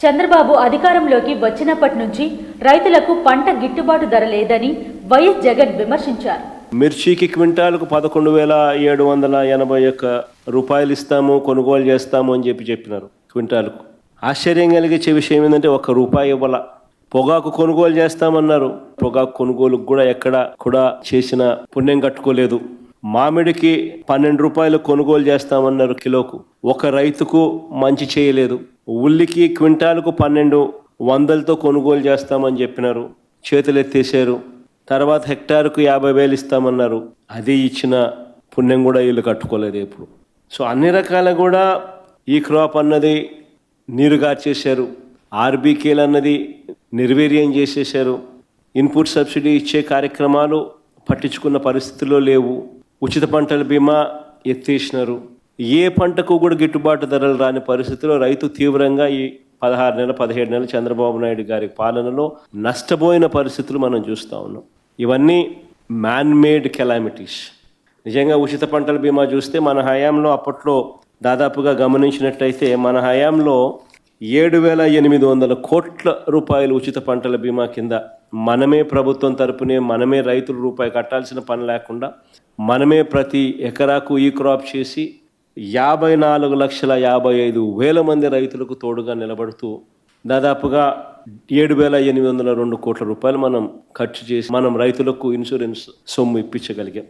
చంద్రబాబు అధికారంలోకి వచ్చినప్పటి నుంచి రైతులకు పంట గిట్టుబాటు ధర లేదని వైఎస్ జగన్ విమర్శించారు. మిర్చికి క్వింటాలకు పదకొండు వేల ఏడు వందల ఎనభై ఒక్క రూపాయలు ఇస్తాము కొనుగోలు చేస్తాము అని చెప్పి చెప్పినారు క్వింటాలకు. ఆశ్చర్యం కలిగించే విషయం ఏంటంటే ఒక రూపాయి ఇవ్వాల. పొగాకు కొనుగోలు చేస్తామన్నారు. పొగాకు కొనుగోలుకు కూడా ఎక్కడ కూడా చేసిన పుణ్యం కట్టుకోలేదు. మామిడికి పన్నెండు రూపాయలు కొనుగోలు చేస్తామన్నారు కిలోకు. ఒక రైతుకు మంచి చేయలేదు. ఉల్లికి క్వింటాలకు పన్నెండు వందలతో కొనుగోలు చేస్తామని చెప్పినారు. చేతులు ఎత్తేసారు తర్వాత హెక్టార్కు యాభై వేలు ఇస్తామన్నారు. అది ఇచ్చిన పుణ్యం కూడా వీళ్ళు కట్టుకోలేదు ఇప్పుడు సో అన్ని రకాల కూడా ఈ క్రాప్ అన్నది నీరు గార్చేశారు. ఆర్బీకేలు అన్నది నిర్వీర్యం చేసేశారు. ఇన్పుట్ సబ్సిడీ ఇచ్చే కార్యక్రమాలు పట్టించుకున్న పరిస్థితుల్లో లేవు. ఉచిత పంటల బీమా ఎత్తేసినారు. ఏ పంటకు కూడా గిట్టుబాటు ధరలు రాని పరిస్థితిలో రైతు తీవ్రంగా ఈ పదహారు నెలల పదిహేడు నెలల చంద్రబాబు నాయుడు గారి పాలనలో నష్టపోయిన పరిస్థితులు మనం చూస్తూ ఉన్నాం. ఇవన్నీ మ్యాన్ మేడ్ కెలామిటీస్ నిజంగా ఉచిత పంటల బీమా చూస్తే మన హయాంలో అప్పట్లో దాదాపుగా గమనించినట్లయితే మన హయాంలో ఏడు వేల ఎనిమిది వందల కోట్ల రూపాయలు ఉచిత పంటల బీమా కింద మనమే ప్రభుత్వం తరపునే మనమే రైతులు రూపాయి కట్టాల్సిన పని లేకుండా మనమే ప్రతి ఎకరాకు ఈ క్రాప్ చేసి యాభై నాలుగు లక్షల యాభై ఐదు వేల మంది రైతులకు తోడుగా నిలబడుతూ దాదాపుగా ఏడు వేల ఎనిమిది వందల రెండు కోట్ల రూపాయలు మనం ఖర్చు చేసి మనం రైతులకు ఇన్సూరెన్స్ సొమ్ము ఇప్పించగలిగాం.